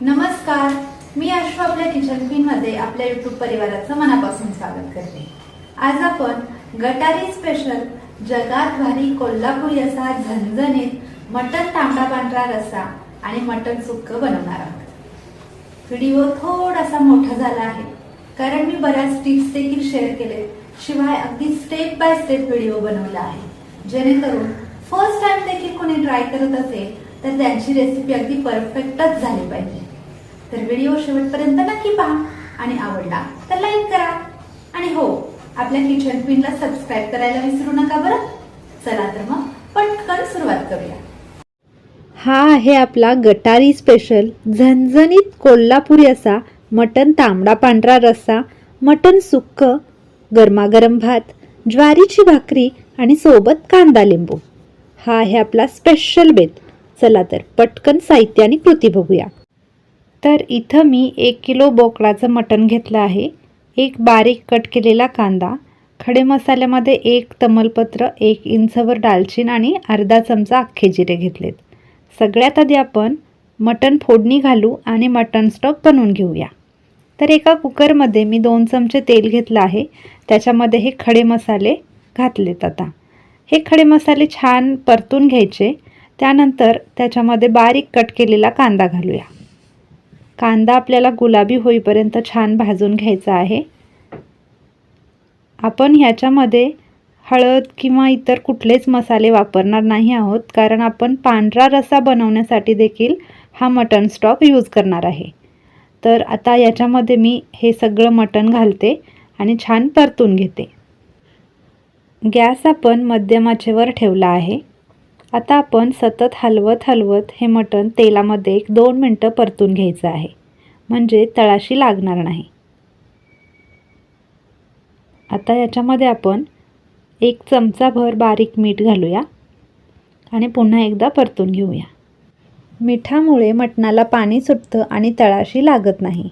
नमस्कार मी आशू आपल्या kitchen queen मध्ये आपल्या युट्यूब परिवाराचं मनापासून स्वागत करते. आज आपण गटारी स्पेशल जगात भारी कोल्हापुरी असा झणझणीत मटन तांबडा पांढरा रस्सा आणि मटन सुक्क बनवणार आहोत. व्हिडिओ थोडासा मोठा झाला आहे कारण मी बऱ्याच टिप्स देखील शेअर केले शिवाय अगदी स्टेप बाय स्टेप व्हिडिओ बनवला आहे. जेणेकरून फर्स्ट टाइम देखील कोणी ट्राय करत असेल तर त्यांची रेसिपी अगदी परफेक्टच झाली पाहिजे. तर व्हिडिओ शेवटपर्यंत नक्की पहा आणि आवडला तर लाईक करा. आणि हो आपल्या किचन क्वीनला सबस्क्राईब करायला विसरू नका बरं? चला तर मग पटकन सुरुवात करूया. हा आहे आपला गटारी स्पेशल झणझणीत कोल्हापुरी असा मटन तांबडा पांढरा रस्सा मटन सुक्क गरमागरम भात ज्वारीची भाकरी आणि सोबत कांदा लिंबू. हा आहे आपला स्पेशल बेत चला तर पटकन साहित्य आणि कृती बघूया. तर इथं मी एक किलो बोकडाचं मटण घेतलं आहे. एक बारीक कट केलेला कांदा खडे मसाल्यामध्ये एक तमलपत्र एक इंचवर दालचीन आणि अर्धा चमचा अख्खे जिरे घेतलेत. सगळ्यात आधी आपण मटण फोडणी घालू आणि मटण स्टॉक बनवून घेऊया. तर एका कुकरमध्ये मी दोन चमचे तेल घेतलं आहे. त्याच्यामध्ये हे खडे मसाले घातलेत आता. हे खडे मसाले छान परतून घ्यायचे. त्यानंतर त्याच्यामध्ये बारीक कट केलेला कांदा घालूया. कांदा आपल्याला गुलाबी होईपर्यंत छान भाजून घ्यायचा आहे. आपण ह्याच्यामध्ये हळद किंवा इतर कुठलेच मसाले वापरणार नाही आहोत कारण आपण पांढरा रस्सा बनवण्यासाठी देखील हा मटण स्टॉक यूज करणार आहे. तर आता याच्यामध्ये मी हे सगळं मटण घालते आणि छान परतून घेते. गॅस आपण मध्यमाचेवर ठेवला आहे. आता आपण सतत हलवत हलवत हे मटण तेलामध्ये एक दोन मिनटं परतून घ्यायचं आहे. म्हणजे तळाशी लागणार नाही. आता याच्यामध्ये आपण एक चमचाभर बारीक मीठ घालूया आणि पुन्हा एकदा परतून घेऊया. मिठामुळे मटणाला पाणी सुटतं आणि तळाशी लागत नाही.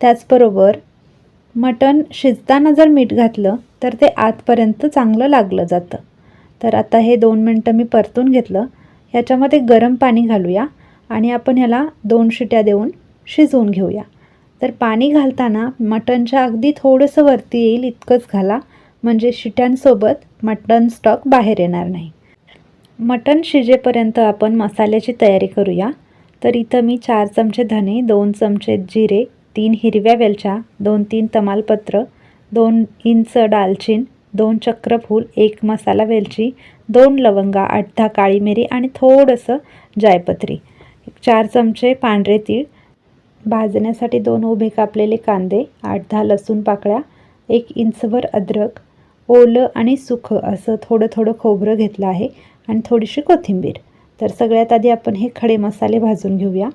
त्याचबरोबर मटण शिजताना जर मीठ घातलं तर ते आतपर्यंत चांगलं लागलं जातं. तर आता हे दोन मिनटं मी परतून घेतलं. ह्याच्यामध्ये गरम पाणी घालूया आणि आपण ह्याला दोन शिट्या देऊन शिजवून घेऊया. तर पाणी घालताना मटणच्या अगदी थोडंसं वरती येईल इतकंच घाला म्हणजे शिट्यांसोबत मटण स्टॉक बाहेर येणार नाही. मटण शिजेपर्यंत आपण मसाल्याची तयारी करूया. तर इथं मी चार चमचे धने दोन चमचे जिरे तीन हिरव्या वेलच्या दोन तीन तमालपत्र दोन इंच दालचीन दोन चक्रफूल एक मसाला वेलची दोन लवंगा आठ दहा काळी मिरी आणि थोडंसं जायपत्री. चार चमचे पांढरे तीळ. भाजण्यासाठी दोन उभे कापलेले कांदे आठ दहा लसूण पाकळ्या एक इंचभर अद्रक ओलं आणि सुखं असं थोडं थोडं खोबरं घेतलं आहे आणि थोडीशी कोथिंबीर. तर सगळ्यात आधी आपण हे खडे मसाले भाजून घेऊया.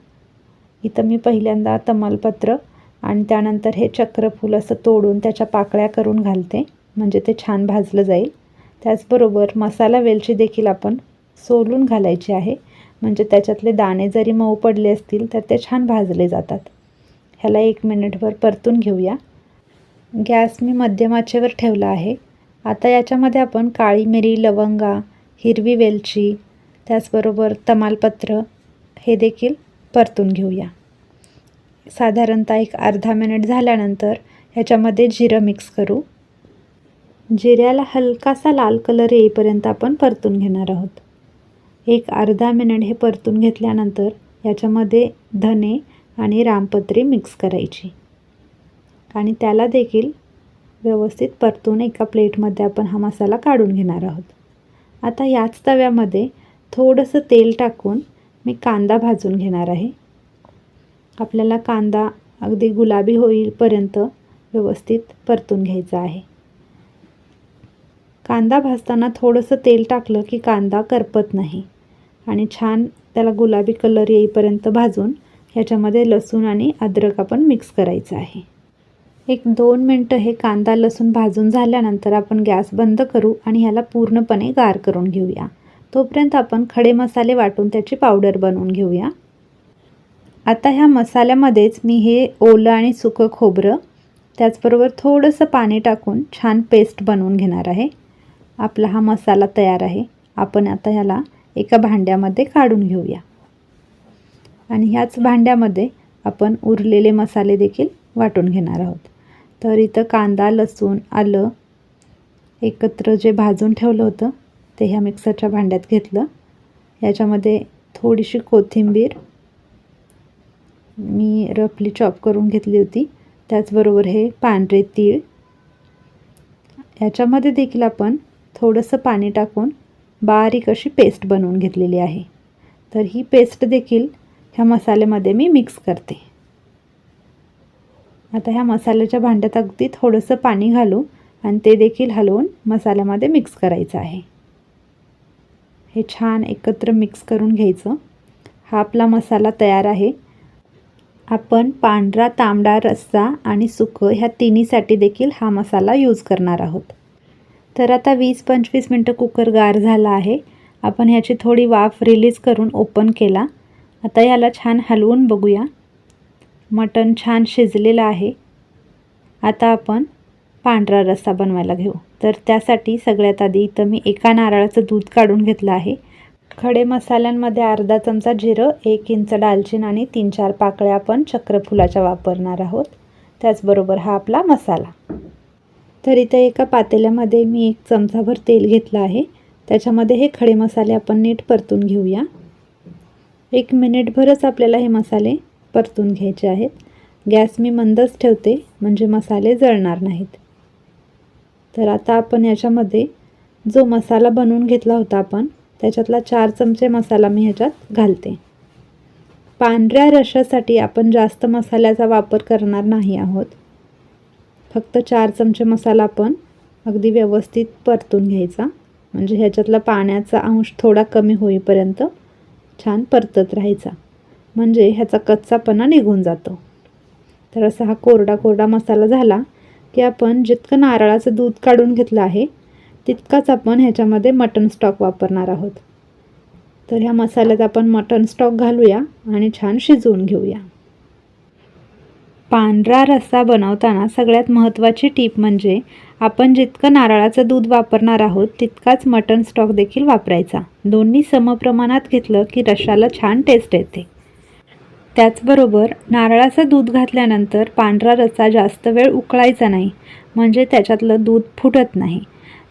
इथं मी पहिल्यांदा तमालपत्र आणि त्यानंतर हे चक्रफूल असं तोडून त्याच्या पाकळ्या करून घालते. म्हणजे ते छान भाजलं जाईल. त्याचबरोबर मसाला वेलची देखील आपण सोलून घालायची आहे. म्हणजे त्याच्यातले दाणे जरी मऊ पडले असतील तर ते छान भाजले जातात. ह्याला एक मिनिटभर परतून घेऊया. गॅस मी मध्यमाचेवर ठेवला आहे. आता याच्यामध्ये आपण काळी मिरी लवंगा हिरवी वेलची त्याचबरोबर तमालपत्र हे देखील परतून घेऊया. साधारणतः एक अर्धा मिनिट झाल्यानंतर ह्याच्यामध्ये जिरं मिक्स करू. जिऱ्याला हलकासा लाल कलर येईपर्यंत आपण परतून घेणार आहोत. एक अर्धा मिनिट हे परतून घेतल्यानंतर याच्यामध्ये धने आणि रामपत्री मिक्स करायची. आणि त्याला देखील व्यवस्थित परतून एका प्लेटमध्ये आपण हा मसाला काढून घेणार आहोत. आता याच तव्यामध्ये थोडंसं तेल टाकून मी कांदा भाजून घेणार आहे. आपल्याला कांदा अगदी गुलाबी होईपर्यंत व्यवस्थित परतून घ्यायचा आहे. कांदा भाजताना थोडंसं तेल टाकलं की कांदा करपत नाही. आणि छान त्याला गुलाबी कलर येईपर्यंत भाजून ह्याच्यामध्ये लसूण आणि अद्रक आपण मिक्स करायचं आहे. एक दोन मिनटं हे कांदा लसूण भाजून झाल्यानंतर आपण गॅस बंद करू आणि ह्याला पूर्णपणे गार करून घेऊया. तोपर्यंत आपण खडे मसाले वाटून त्याची पावडर बनवून घेऊया. आता ह्या मसाल्यामध्येच मी हे ओलं आणि सुकं खोबरं त्याचबरोबर थोडंसं पाणी टाकून छान पेस्ट बनवून घेणार आहे. आपला हा मसाला तयार आहे. आपण आता ह्याला एका भांड्यामध्ये काढून घेऊया. आणि ह्याच भांड्यामध्ये आपण उरलेले मसाले देखील वाटून घेणार आहोत. तर इथं कांदा लसूण आलं एकत्र जे भाजून ठेवलं होतं ते ह्या मिक्सरच्या भांड्यात घेतलं. याच्यामध्ये थोडीशी कोथिंबीर मी रफली चॉप करून घेतली होती. त्याचबरोबर हे पांढरे तीळ. याच्यामध्ये देखील आपण थोडंसं पाणी टाकून बारीक अशी पेस्ट बनवून घेतलेली आहे. तर ही पेस्ट देखील ह्या मसाल्यामध्ये मी मिक्स करते. आता ह्या मसाल्याच्या भांड्यात अगदी थोडंसं पाणी घालू आणि ते देखील हलवून मसाल्यामध्ये मिक्स करायचं आहे. हे छान एकत्र मिक्स करून घ्यायचं. हा आपला मसाला तयार आहे. आपण पांढरा तांबडा रस्सा आणि सुकं ह्या तिन्हीसाठी देखील हा मसाला यूज करणार आहोत. तर आता वीस पंचवीस मिनटं कुकर गार झाला आहे. आपण ह्याची थोडी वाफ रिलीज करून ओपन केला. आता याला छान हलवून बघूया. मटण छान शिजलेलं आहे. आता आपण पांढरा रस्सा बनवायला घेऊ. तर त्यासाठी सगळ्यात आधी इथं मी एका नारळाचं दूध काढून घेतलं आहे. खडे मसाल्यांमध्ये अर्धा चमचा जिरं एक इंच डालचीन आणि तीन चार पाकळ्या आपण चक्रफुलाच्या वापरणार आहोत. त्याचबरोबर हा आपला मसाला. तर इथं एका पातेल्यामध्ये मी एक चमचाभर तेल घेतलं आहे. त्याच्यामध्ये हे खडे मसाले आपण नीट परतून घेऊया. एक मिनिटभरच आपल्याला हे मसाले परतून घ्यायचे आहेत. गॅस मी मंदच ठेवते म्हणजे मसाले जळणार नाहीत. तर आता आपण याच्यामध्ये जो मसाला बनवून घेतला होता आपण त्याच्यातला चार चमचे मसाला मी ह्याच्यात घालते. पांढऱ्या रशासाठी आपण जास्त मसाल्याचा वापर करणार नाही आहोत. फक्त चार चमचे मसाला आपण अगदी व्यवस्थित परतून घ्यायचा. म्हणजे ह्याच्यातला पाण्याचा अंश थोडा कमी होईपर्यंत छान परतत राहायचा. म्हणजे ह्याचा कच्चापणा निघून जातो. तर असा हा कोरडा कोरडा मसाला झाला की आपण जितकं नारळाचं दूध काढून घेतलं आहे तितकाच आपण ह्याच्यामध्ये मटन स्टॉक वापरणार आहोत. तर ह्या मसाल्यात आपण मटन स्टॉक घालूया आणि छान शिजवून घेऊया. पांढरा रस्सा बनवताना सगळ्यात महत्त्वाची टीप म्हणजे आपण जितकं नारळाचं दूध वापरणार आहोत तितकाच मटन स्टॉक देखील वापरायचा. दोन्ही समप्रमाणात घेतलं की रशाला छान टेस्ट येते. त्याचबरोबर नारळाचं दूध घातल्यानंतर पांढरा रस्सा जास्त वेळ उकळायचा नाही म्हणजे त्याच्यातलं दूध फुटत नाही.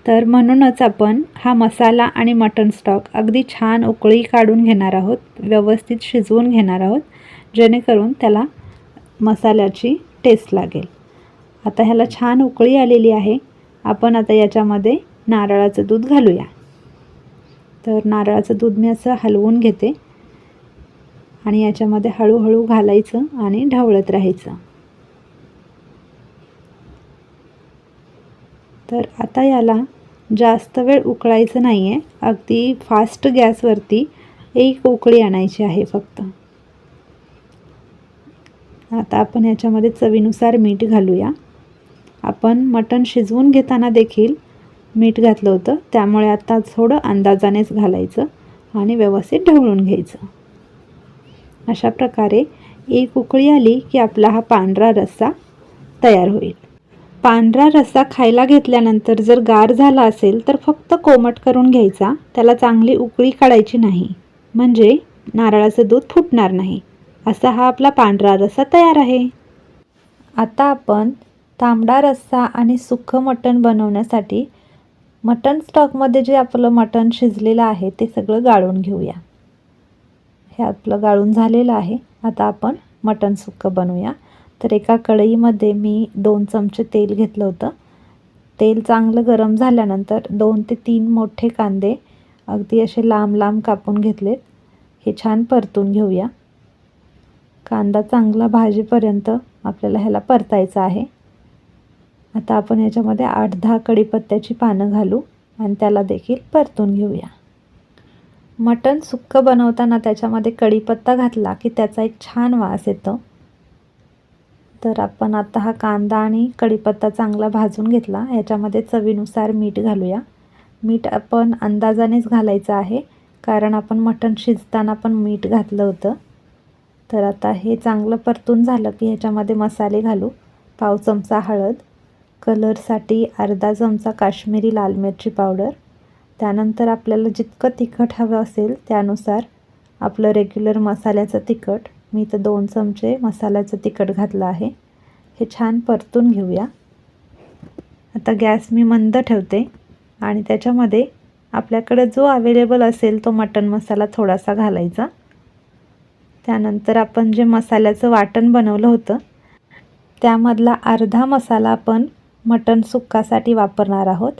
तर म्हणूनच आपण हा मसाला आणि मटन स्टॉक अगदी छान उकळी काढून घेणार आहोत व्यवस्थित शिजवून घेणार आहोत जेणेकरून त्याला मसाल्याची टेस्ट लागेल. आता ह्याला छान उकळी आलेली आहे. आपण आता याच्यामध्ये नारळाचं दूध घालूया. तर नारळाचं दूध मी असं हलवून घेते. आणि याच्यामध्ये हळूहळू घालायचं आणि ढवळत राहायचं. तर आता याला जास्त वेळ उकळायचं नाही आहे अगदी फास्ट गॅसवरती एक उकळी आणायची आहे फक्त. आता आपण याच्यामध्ये चवीनुसार मीठ घालूया. आपण मटण शिजवून घेताना देखील मीठ घातलं होतं. त्यामुळे आता थोडं अंदाजानेच घालायचं आणि व्यवस्थित ढवळून घ्यायचं. अशा प्रकारे एक उकळी आली की आपला हा पांढरा रस्सा तयार होईल. पांढरा रस्सा खायला घेतल्यानंतर जर गार झाला असेल तर फक्त कोमट करून घ्यायचा. त्याला चांगली उकळी काढायची नाही. म्हणजे नारळाचं दूध फुटणार नाही. असा हा आपला पांढरा रस्सा तयार आहे. आता आपण तांबडा रस्सा आणि सुखं मटण बनवण्यासाठी मटण स्टॉकमध्ये जे आपलं मटण शिजलेलं आहे ते सगळं गाळून घेऊया. हे आपलं गाळून झालेलं आहे. आता आपण मटण सुक्कं बनवूया. तर एका कढईमध्ये मी दोन चमचे तेल घेतलं होतं. तेल चांगलं गरम झाल्यानंतर दोन ते तीन मोठे कांदे अगदी असे लांब लांब कापून घेतलेत. हे छान परतून घेऊया. कांदा चांगला भाजीपर्यंत आपल्याला ह्याला परतायचा आहे. आता आपण याच्यामध्ये आठ दहा कढीपत्त्याची पानं घालू आणि त्याला देखील परतून घेऊया. मटण सुक्कं बनवताना त्याच्यामध्ये कढीपत्ता घातला की त्याचा एक छान वास येतो. तर आपण आता हा कांदा आणि कढीपत्ता चांगला भाजून घेतला. याच्यामध्ये चवीनुसार मीठ घालूया. मीठ आपण अंदाजानेच घालायचं आहे कारण आपण मटण शिजताना पण मीठ घातलं होतं. तर आता हे चांगलं परतून झालं की ह्याच्यामध्ये मसाले घालू. पाव चमचा हळद. कलरसाठी अर्धा चमचा काश्मीरी लाल मिरची पावडर. त्यानंतर आपल्याला जितकं तिखट हवं असेल त्यानुसार आपलं रेग्युलर मसाल्याचं तिखट. मी इथं दोन चमचे मसाल्याचं तिखट घातलं आहे. हे छान परतून घेऊया. आता गॅस मी मंद ठेवते आणि त्याच्यामध्ये आपल्याकडे जो अवेलेबल असेल तो मटण मसाला थोडासा घालायचा. त्यानंतर आपण जे मसाल्याचं वाटण बनवलं होतं त्यामधला अर्धा मसाला आपण मटण सुक्कासाठी वापरणार आहोत.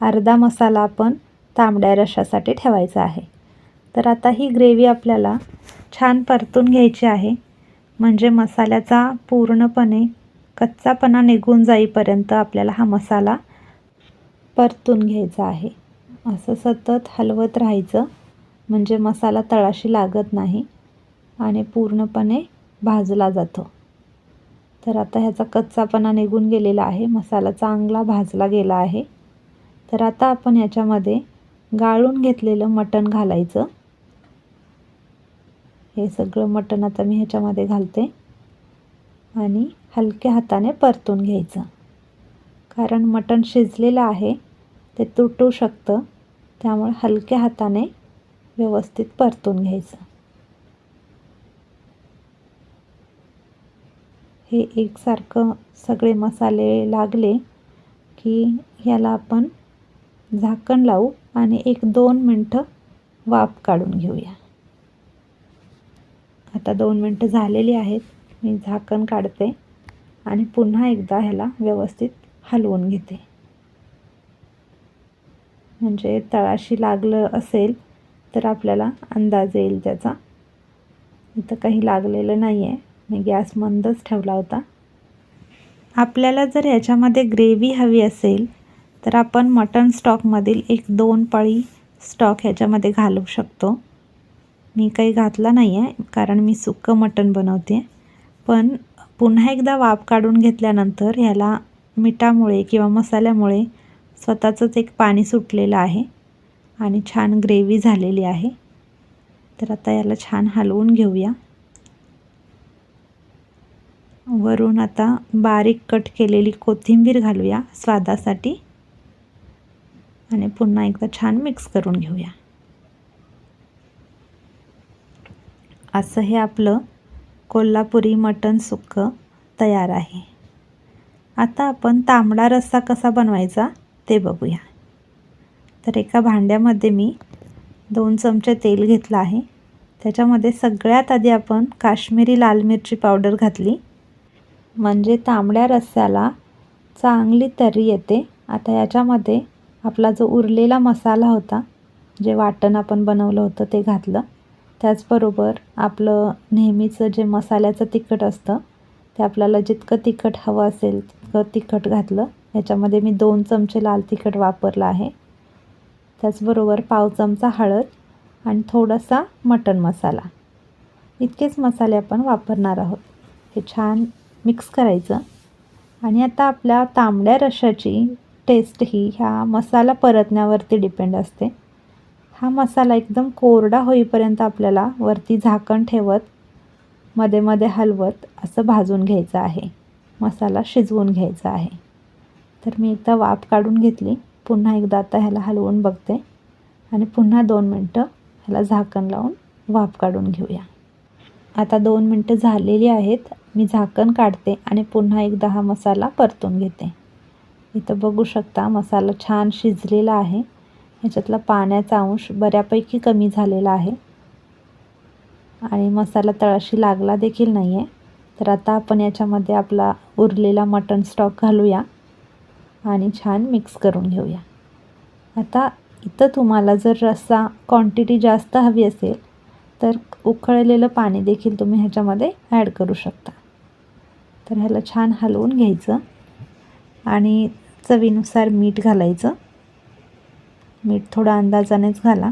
अर्धा मसाला आपण तांबड्या रशासाठी ठेवायचा आहे. तर आता ही ग्रेव्ही आपल्याला छान परतून घ्यायची आहे. म्हणजे मसाल्याचा पूर्णपणे कच्चापणा निघून जाईपर्यंत आपल्याला हा मसाला परतून घ्यायचा आहे. असं सतत हलवत राहायचं. म्हणजे मसाला तळाशी लागत नाही. आणि पूर्णपणे भाजला जातो. तर आता ह्याचा कच्चापणा निघून गेलेला आहे. मसाला चांगला भाजला गेला आहे. तर आता आपण याच्यामध्ये गाळून घेतलेलं मटण घालायचं. हे सगळं मटण आता मी ह्याच्यामध्ये घालते. आणि हलक्या हाताने परतून घ्यायचं. कारण मटण शिजलेलं आहे ते तुटू शकतं. त्यामुळे हलक्या हाताने व्यवस्थित परतून घ्यायचं. हे एकसारखं सगळे मसाले लागले की ह्याला आपण झाकण लावू आणि एक दोन मिनटं वाफ काढून घेऊया. आता दोन मिनटं झालेली आहेत. मी झाकण काढते आणि पुन्हा एकदा ह्याला व्यवस्थित हलवून घेते. म्हणजे तळाशी लागलं असेल तर आपल्याला अंदाज येईल त्याचा. इथं काही लागलेलं नाही आहे मी गॅस मंदच ठेवला होता. आपल्याला जर याच्यामध्ये ग्रेव्ही हवी असेल तर आपण मटन स्टॉकमधील एक दोन पळी स्टॉक ह्याच्यामध्ये घालू शकतो. मी काही घातला नाही आहे कारण मी सुक्कं मटण बनवते. पण पुन्हा एकदा वाफ काढून घेतल्यानंतर ह्याला मिठामुळे किंवा मसाल्यामुळे स्वतःचंच एक पाणी सुटलेलं आहे आणि छान ग्रेव्ही झालेली आहे. तर आता याला छान हलवून घेऊया. वरून आता बारीक कट केलेली कोथिंबीर घालूया स्वादासाठी. आणि पुन्हा एकदा छान मिक्स करून घेऊया. असं हे आपलं कोल्हापुरी मटण सुक्कं तयार आहे. आता आपण तांबडा रस्सा कसा बनवायचा ते बघूया. तर एका भांड्यामध्ये मी दोन चमचे तेल घेतलं आहे. त्याच्यामध्ये सगळ्यात आधी आपण काश्मीरी लाल मिरची पावडर घातली. म्हणजे तांबड्या रस्स्याला चांगली तर्री येते. आता याच्यामध्ये आपला जो उरलेला मसाला होता जे वाटण आपण बनवलं होतं ते घातलं. त्याचबरोबर आपलं नेहमीचं जे मसाल्याचं तिखट असतं ते आपल्याला जितकं तिखट हवं असेल तितकं तिखट घातलं. याच्यामध्ये मी दोन चमचे लाल तिखट वापरलं आहे. त्याचबरोबर पाव चमचा हळद आणि थोडासा मटण मसाला. इतकेच मसाले आपण वापरणार आहोत. हे छान मिक्स करायचं. आणि आता आपल्या तांबड्या रशाची टेस्ट ही ह्या मसाला परतण्यावरती डिपेंड असते. हा मसाला एकदम कोरडा होईपर्यंत आपल्याला वरती झाकण ठेवत मध्ये मध्ये हलवत असं भाजून घ्यायचं आहे. मसाला शिजवून घ्यायचा आहे. तर मी एकदा वाफ काढून घेतली. पुन्हा एकदा आता ह्याला हलवून बघते. आणि पुन्हा दोन मिनटं ह्याला झाकण लावून वाफ काढून घेऊया. आता दोन मिनटं झालेली आहेत. मी झाकण काढते आणि पुन्हा एकदा हा मसाला परतून घेते. इथं बघू शकता मसाला छान शिजलेला आहे. ह्याच्यातला पाण्याचा अंश बऱ्यापैकी कमी झालेला आहे. आणि मसाला तळाशी लागला देखील नाही आहे तर आता आपण याच्यामध्ये आपला उरलेला मटण स्टॉक घालूया आणि छान मिक्स करून घेऊया. आता इथं तुम्हाला जर रस्सा क्वांटिटी जास्त हवी असेल तर उकळलेलं पाणी देखील तुम्ही ह्याच्यामध्ये ॲड करू शकता. तर ह्याला छान हलवून घ्यायचं आणि चवीनुसार मीठ घालायचं. मीठ थोडं अंदाजानेच घाला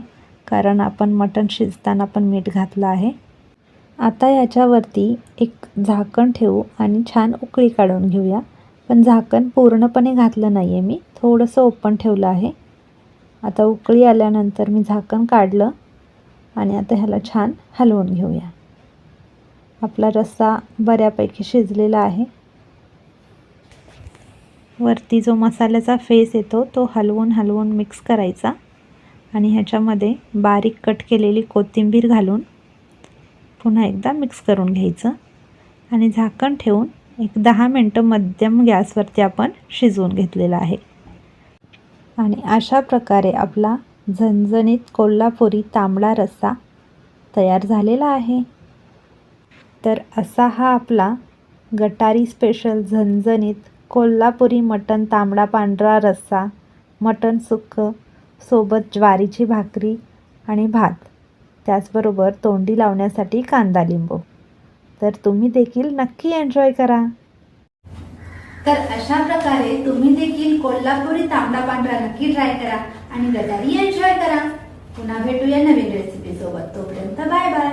कारण आपण मटण शिजताना पण मीठ घातलं आहे. आता याच्यावरती एक झाकण ठेवू आणि छान उकळी काढून घेऊया. पण झाकण पूर्णपणे घातलं नाही आहे मी थोडंसं ओपन ठेवलं आहे. आता उकळी आल्यानंतर मी झाकण काढलं. आणि आता ह्याला छान हलवून घेऊया. आपला रस्सा बऱ्यापैकी शिजलेला आहे. वरती जो मसाल्याचा फेस येतो तो हलवून हलवून मिक्स करायचा आणि ह्याच्यामध्ये बारीक कट केलेली कोथिंबीर घालून पुन्हा एकदा मिक्स करून घ्यायचं आणि झाकण ठेवून एक दहा मिनटं मध्यम गॅसवरती आपण शिजवून घेतलेलं आहे. आणि अशा प्रकारे आपला झणझणीत कोल्हापुरी तांबडा रस्सा तयार झालेला आहे. तर असा हा आपला गटारी स्पेशल झणझणीत कोल्हापुरी मटण तांबडा पांढरा रस्सा मटण सुक्कं सोबत ज्वारीची भाकरी आणि भात. त्याचबरोबर तोंडी लावण्यासाठी कांदा लिंबू. तर तुम्ही देखील नक्की एन्जॉय करा. तर अशा प्रकारे तुम्ही देखील कोल्हापुरी तांबडा पांढरा नक्की ट्राय करा. आणि गटारी एन्जॉय करा. पुन्हा भेटूया नवीन रेसिपी सोबत. तोपर्यंत बाय बाय